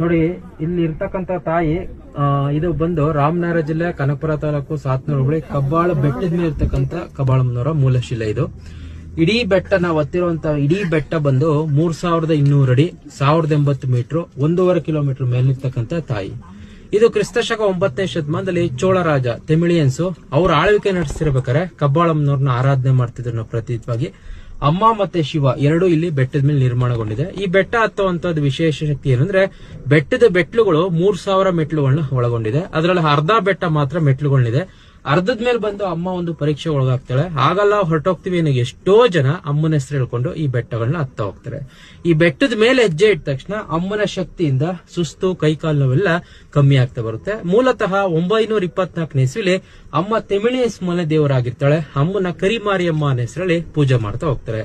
ನೋಡಿ, ಇಲ್ಲಿ ಇರ್ತಕ್ಕಂತ ತಾಯಿ ಇದು ಬಂದು ರಾಮನಗರ ಜಿಲ್ಲೆ ಕನಕಪುರ ತಾಲೂಕು ಸಾತ್ನೂರು ಬಳಿ ಕಬ್ಬಾಳ ಬೆಟ್ಟದ ಮೇಲೆ ಇರ್ತಕ್ಕಂತ ಕಬ್ಬಾಳಮ್ಮನವರ ಮೂಲಶಿಲೆ ಇದು. ಇಡೀ ಬೆಟ್ಟ ನಾವು ಹತ್ತಿರುವಂತ ಇಡೀ ಬೆಟ್ಟ ಬಂದು ಮೂರ್ ಸಾವಿರದ ಇನ್ನೂರು ಅಡಿ, ಸಾವಿರದ ಎಂಬತ್ತು ಮೀಟರ್, ಒಂದೂವರೆ ಕಿಲೋಮೀಟರ್ ಮೇಲಿರ್ತಕ್ಕಂತ ತಾಯಿ. ಇದು ಕ್ರಿಸ್ತ ಶಕ ಒಂಬತ್ತನೇ ಶತಮಾನದಲ್ಲಿ ಚೋಳರಾಜ ತೆಮಿಳಿಯನ್ಸು ಅವ್ರ ಆಳ್ವಿಕೆ ನಡೆಸ್ತಿರ್ಬೇಕಾರೆ ಕಬ್ಬಾಳಮ್ಮನವ್ರನ್ನ ಆರಾಧನೆ ಮಾಡ್ತಿದ್ರು ಪ್ರತೀತವಾಗಿ. ಅಮ್ಮ ಮತ್ತೆ ಶಿವ ಎರಡು ಇಲ್ಲಿ ಬೆಟ್ಟದ ಮೇಲೆ ನಿರ್ಮಾಣಗೊಂಡಿದೆ. ಈ ಬೆಟ್ಟ ಹತ್ತುವಂತದ್ದು ವಿಶೇಷ ಶಕ್ತಿ ಏನಂದ್ರೆ ಬೆಟ್ಟದ ಬೆಟ್ಟಲುಗಳು ಮೂರ್ ಸಾವಿರ ಮೆಟ್ಲುಗಳನ್ನ ಒಳಗೊಂಡಿದೆ. ಅದರಲ್ಲಿ ಅರ್ಧ ಬೆಟ್ಟ ಮಾತ್ರ ಮೆಟ್ಲುಗಳಿದೆ ಅರ್ಧದ ಮೇಲೆ ಬಂದು ಅಮ್ಮ ಒಂದು ಪರೀಕ್ಷೆ ಒಳಗಾಗ್ತಾಳೆ. ಆಗಲ್ಲ ಹೊರಟೋಗ್ತೀವಿ ಅನ್ನೋ ಎಷ್ಟೋ ಜನ ಅಮ್ಮನ ಹೆಸರು ಹೇಳ್ಕೊಂಡು ಈ ಬೆಟ್ಟಗಳನ್ನ ಹತ್ತ ಹೋಗ್ತಾರೆ. ಈ ಬೆಟ್ಟದ ಮೇಲೆ ಹೆಜ್ಜೆ ಇಟ್ಟ ತಕ್ಷಣ ಅಮ್ಮನ ಶಕ್ತಿಯಿಂದ ಸುಸ್ತು, ಕೈಕಾಲು ನೋವೆಲ್ಲ ಕಮ್ಮಿ ಆಗ್ತಾ ಬರುತ್ತೆ. ಮೂಲತಃ ಒಂಬೈನೂರ ಇಪ್ಪತ್ನಾಲ್ಕನೇ ಇಸ್ವಿಲಿ ಅಮ್ಮ ತೆಮಿಳಿಯಸ್ ಮನೆ ದೇವರಾಗಿರ್ತಾಳೆ. ಅಮ್ಮನ ಕರಿಮಾರಿಯಮ್ಮ ಅನ್ನೋ ಹೆಸರಲ್ಲಿ ಪೂಜೆ ಮಾಡ್ತಾ ಹೋಗ್ತಾರೆ.